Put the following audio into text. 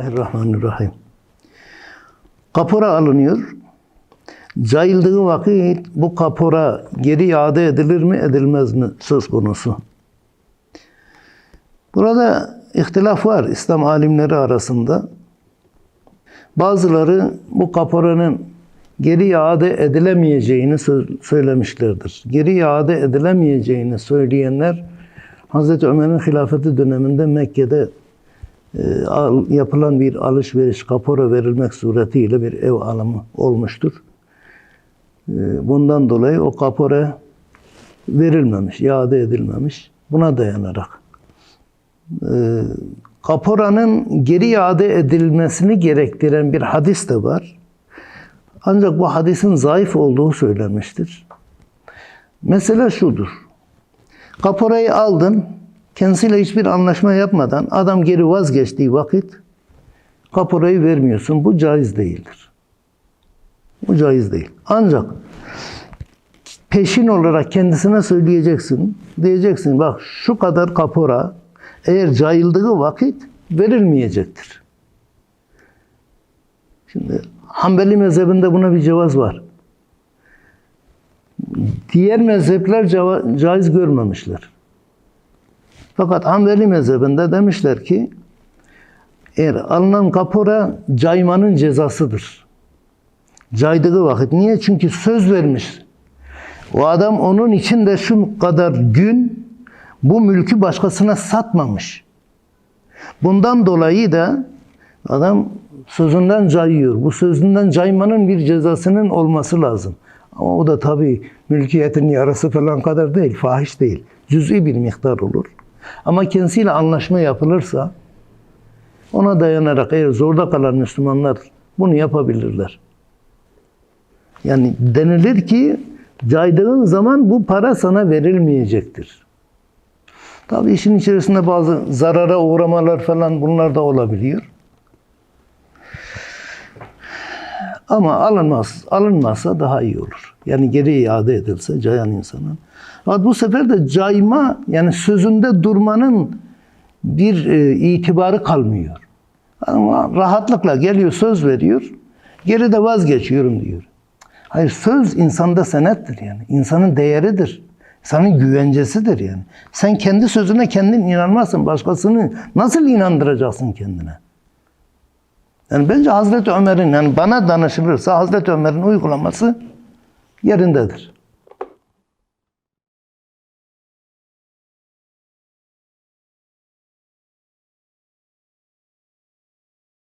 Bismillahirrahmanirrahim. Kapora alınıyor. Cayıldığı vakit bu kapora geri iade edilir mi edilmez mi söz konusu. Burada ihtilaf var İslam alimleri arasında. Bazıları bu kaporanın geri iade edilemeyeceğini sö- söylemişlerdir. Geri iade edilemeyeceğini söyleyenler Hazreti Ömer'in hilafeti döneminde Mekke'de yapılan bir alışveriş kapora verilmek suretiyle bir ev alımı olmuştur. E, Bundan dolayı o kapora verilmemiş, iade edilmemiş. Buna dayanarak e, kaporanın geri iade edilmesini gerektiren bir hadis de var. Ancak bu hadisin zayıf olduğu söylenmiştir. Mesele şudur. Kaporayı aldın, kendisiyle hiçbir anlaşma yapmadan adam geri vazgeçtiği vakit kaporayı vermiyorsun. Bu caiz değildir. Bu caiz değil. Ancak peşin olarak kendisine söyleyeceksin. Diyeceksin bak şu kadar kapora eğer cayıldığı vakit verilmeyecektir. Şimdi Hanbeli mezhebinde buna bir cevaz var. Diğer mezhepler caiz görmemişler. Fakat Hanbeli mezhebinde demişler ki eğer alınan kapora caymanın cezasıdır. Caydığı vakit. Niye? Çünkü söz vermiş. O adam onun için de şu kadar gün bu mülkü başkasına satmamış. Bundan dolayı da adam sözünden cayıyor. Bu sözünden caymanın bir cezasının olması lazım. Ama o da tabii mülkiyetin yarısı falan kadar değil, fahiş değil. Cüz'i bir miktar olur. Ama kendisiyle anlaşma yapılırsa ona dayanarak eğer zorda kalan Müslümanlar bunu yapabilirler. Yani denilir ki caydığın zaman bu para sana verilmeyecektir. Tabii işin içerisinde bazı zarara uğramalar falan bunlar da olabiliyor. Ama alınmaz, alınmazsa daha iyi olur. Yani geri iade edilse cayan insanın. Fakat bu sefer de cayma yani sözünde durmanın bir e, itibarı kalmıyor. Ama rahatlıkla geliyor söz veriyor. Geri de vazgeçiyorum diyor. Hayır söz insanda senettir yani. İnsanın değeridir. İnsanın güvencesidir yani. Sen kendi sözüne kendin inanmazsın. Başkasını nasıl inandıracaksın kendine? Yani bence Hazreti Ömer'in yani bana danışılırsa Hazreti Ömer'in uygulaması yerindedir.